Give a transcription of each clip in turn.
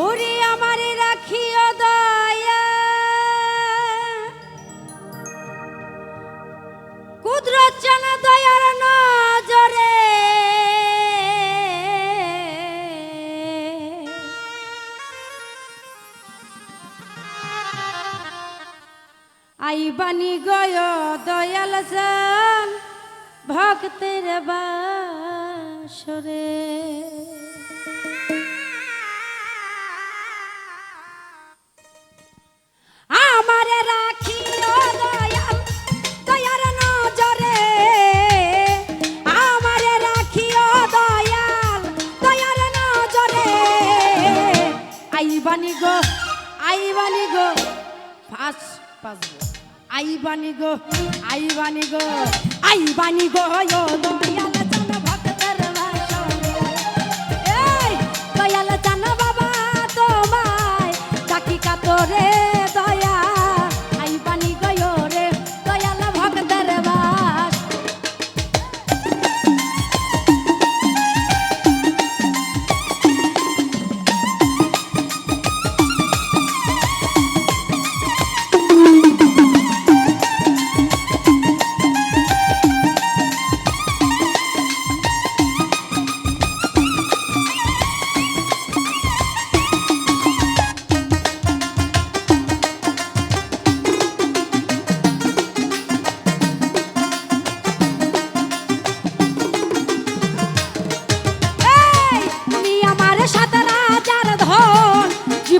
ওরে আমারে রাখিও দয়া। কুদরত যেন দয়ার নজরে। আইবানি গয় দয়াল জান ভক্তের বাসরে। বানি গো ফাঁস পাসবো। আই বানি গো আই বানি গো আই বানি গো দয়াল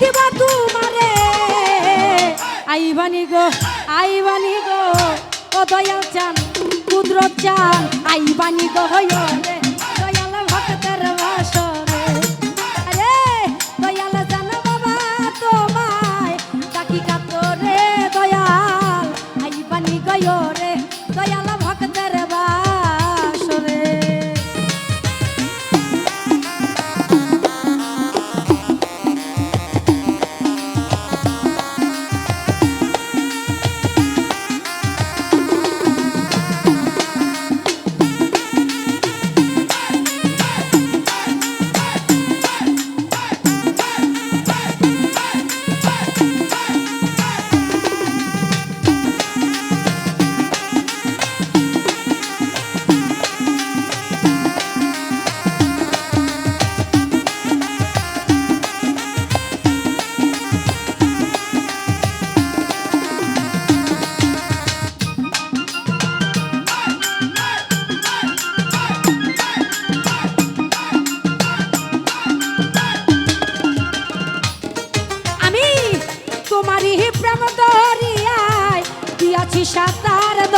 দিবা তোমারে। আইবানি গো আইবানি গো ও দয়াল চান কুদরত চান আইবানি গো হয়ে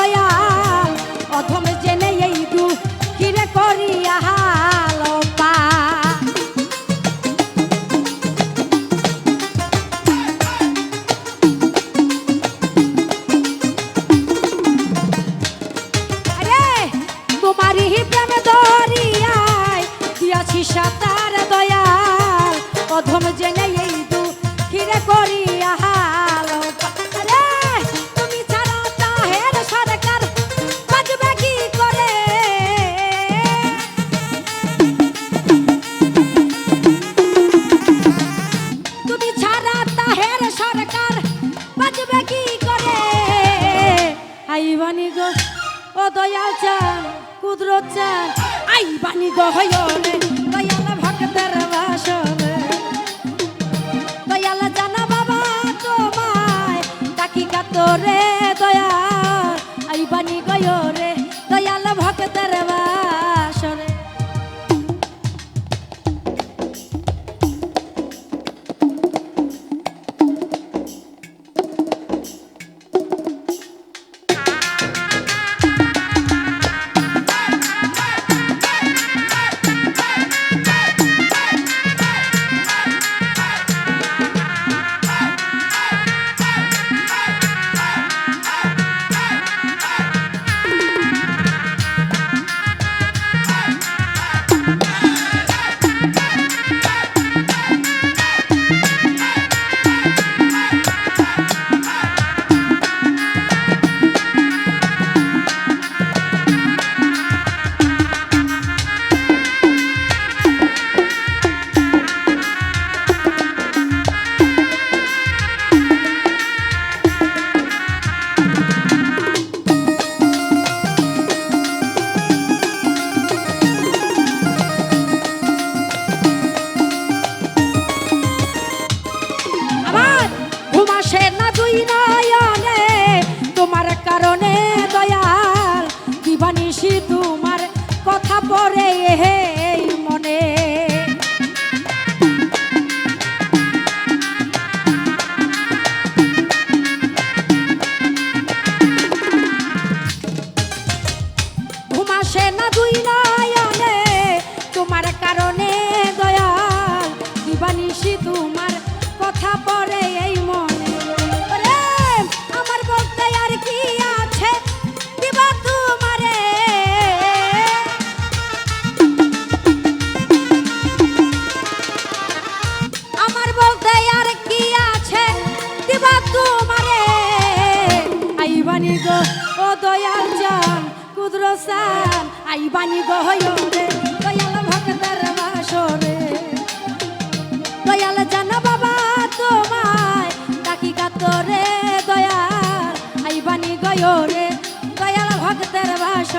哎呀。সান আই বানি গহরে দয়াল ভক্তের বাসরে। দয়াল জান বাবা তোমায়, ডাকি কাতরে দয়াল, আই বানি গয়রে দয়াল ভক্তের বাসরে।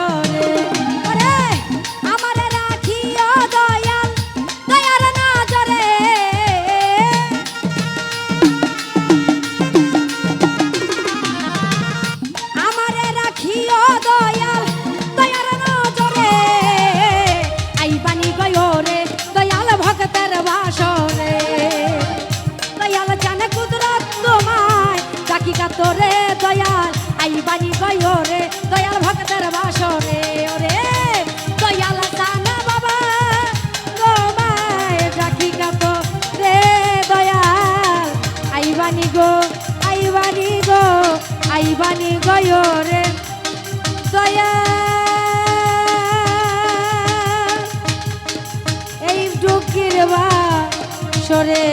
আইবানি গয় রে। দয়া। এই ডুকির বা সরে